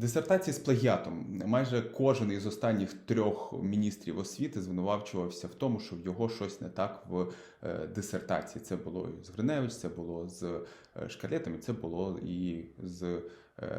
Дисертації з плагіатом. Майже кожен із останніх трьох міністрів освіти звинувачувався в тому, що в його щось не так в е, дисертації. Це було з Гриневич, це було з е, Шкарлетом, і це було і з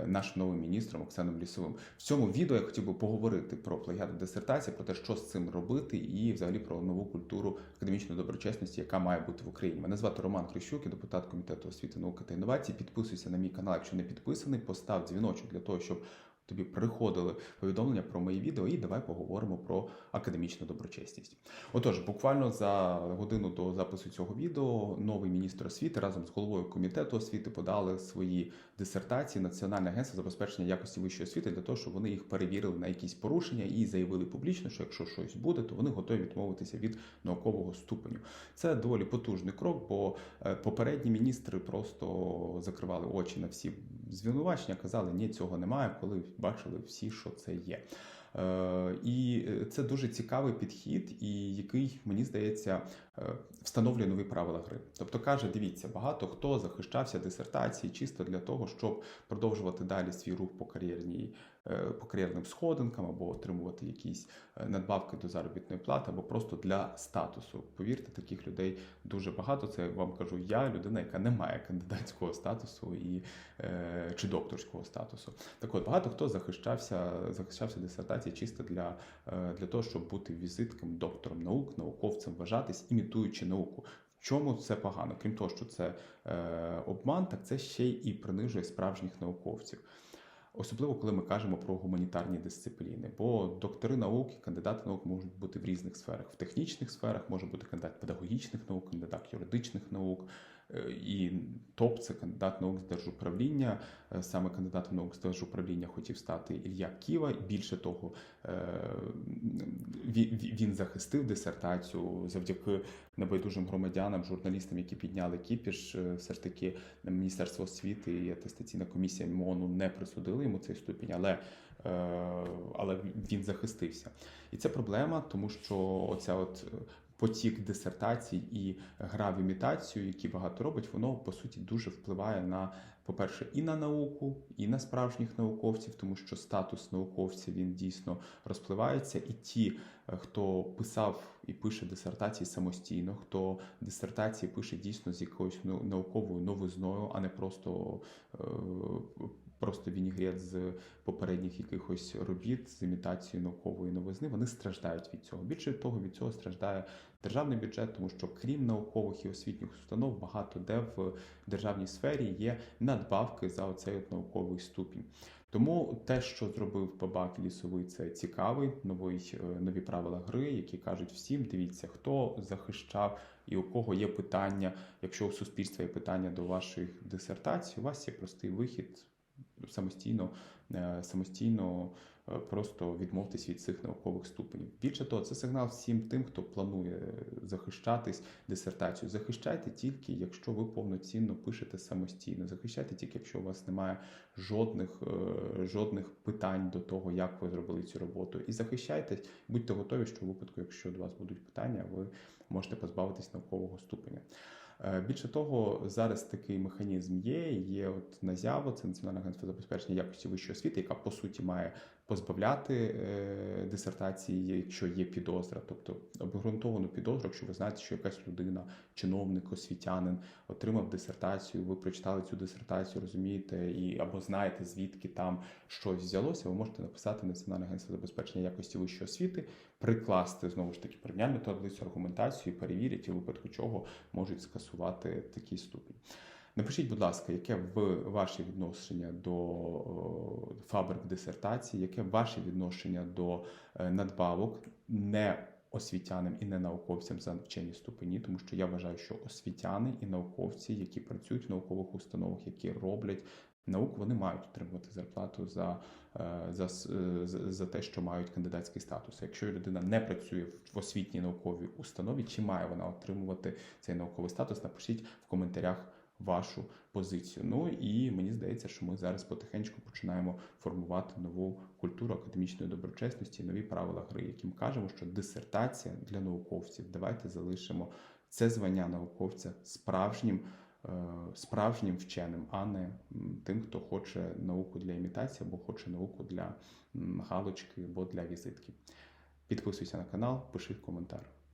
нашим новим міністром Оксаном Лісовим. В цьому відео я хотів би поговорити про плагіат дисертації, про те, що з цим робити, і взагалі про нову культуру академічної доброчесності, яка має бути в Україні. Мене звати Роман Крищук, я депутат комітету освіти, науки та інновацій. Підписуйся на мій канал, якщо не підписаний, постав дзвіночок для того, щоб тобі приходили повідомлення про мої відео, і давай поговоримо про академічну доброчесність. Отож, буквально за годину до запису цього відео новий міністр освіти разом з головою комітету освіти подали свої дисертації Національне агентство забезпечення якості вищої освіти для того, щоб вони їх перевірили на якісь порушення і заявили публічно, що якщо щось буде, то вони готові відмовитися від наукового ступеню. Це доволі потужний крок, бо е, попередні міністри просто закривали очі на всі звинувачення, казали, ні, цього немає, коли бачили всі, що це є. Е, І це дуже цікавий підхід, і який мені здається е, встановлює нові правила гри. Тобто каже: дивіться, багато хто захищався дисертації чисто для того, щоб продовжувати далі свій рух по кар'єрній е, по кар'єрним сходинкам або отримувати якісь е, надбавки до заробітної плати, або просто для статусу. Повірте, таких людей дуже багато. Це вам кажу я, людина, яка не має кандидатського статусу і е, чи докторського статусу. Так от багато хто захищався, захищався дисертації чисто для, е, для того, щоб бути візитком, доктором наук, науковцем, вважатись, імітуючи науку. В чому це погано? Крім того, що це е, обман, так це ще й і принижує справжніх науковців. Особливо, коли ми кажемо про гуманітарні дисципліни, бо доктори наук і кандидати наук можуть бути в різних сферах. В технічних сферах може бути кандидат педагогічних наук, кандидат юридичних наук, і топ це кандидат наук з держуправління. Е, Саме кандидатом наук з держуправління хотів стати Ілля Ківа. Більше того, е, він захистив дисертацію завдяки небайдужим громадянам, журналістам, які підняли кіпіш. Е, Все ж таки Міністерство освіти і атестаційна комісія МОНу не присудили йому цей ступінь, але, е, але він захистився. І це проблема, тому що оця от е, потік дисертацій і гра в імітацію, які багато робить, воно по суті дуже впливає на, по-перше, і на науку, і на справжніх науковців, тому що статус науковця він дійсно розпливається. І ті, е, хто писав і пише дисертації самостійно, хто дисертації пише дійсно з якоюсь науковою новизною, а не просто. Просто вінігрет з попередніх якихось робіт з імітацією наукової новизни, вони страждають від цього. Більше того, від цього страждає державний бюджет, тому що крім наукових і освітніх установ, багато де в державній сфері є надбавки за оцей от науковий ступінь. Тому те, що зробив Бабак Лісовий, це цікавий новий е, нові правила гри, які кажуть всім: дивіться, хто захищав і у кого є питання. Якщо у суспільства є питання до ваших дисертацій, у вас є простий вихід самостійно, е, самостійно е, просто відмовтесь від цих наукових ступенів. Більше того, це сигнал всім тим, хто планує захищатись дисертацію. Захищайте тільки, якщо ви повноцінно пишете самостійно. Захищайте тільки, якщо у вас немає жодних, е, жодних питань до того, як ви зробили цю роботу. І захищайте, будьте готові, що в випадку, якщо до вас будуть питання, ви можете позбавитись наукового ступеня. Е, Більше того, зараз такий механізм є. Є от НАЗЯВО, це Національне агентство забезпечення якості вищої освіти, яка по суті має позбавляти е, дисертації, якщо є підозра, тобто обґрунтовану підозру, якщо ви знаєте, що якась людина, чиновник, освітянин отримав дисертацію, ви прочитали цю дисертацію, розумієте, і або знаєте, звідки там щось взялося, ви можете написати Національне агентство забезпечення якості вищої освіти, прикласти знову ж таки порівняльну таблицю аргументацію, перевірять, і у випадку чого можуть скасувати такий ступінь. Напишіть, будь ласка, яке в ваше відношення до о, фабрик дисертації, яке ваше відношення до е, надбавок не освітянам і не науковцям за навчені ступені, тому що я вважаю, що освітяни і науковці, які працюють в наукових установах, які роблять науку, вони мають отримувати зарплату за, е, за, е, за, за те, що мають кандидатський статус. Якщо людина не працює в освітній науковій установі, чи має вона отримувати цей науковий статус? Напишіть в коментарях вашу позицію. Ну і мені здається, що ми зараз потихеньку починаємо формувати нову культуру академічної доброчесності, нові правила гри, яким кажемо, що дисертація для науковців. Давайте залишимо це звання науковця справжнім е, справжнім вченим, а не тим, хто хоче науку для імітації або хоче науку для галочки або для візитки. Підписуйся на канал, пиши коментар.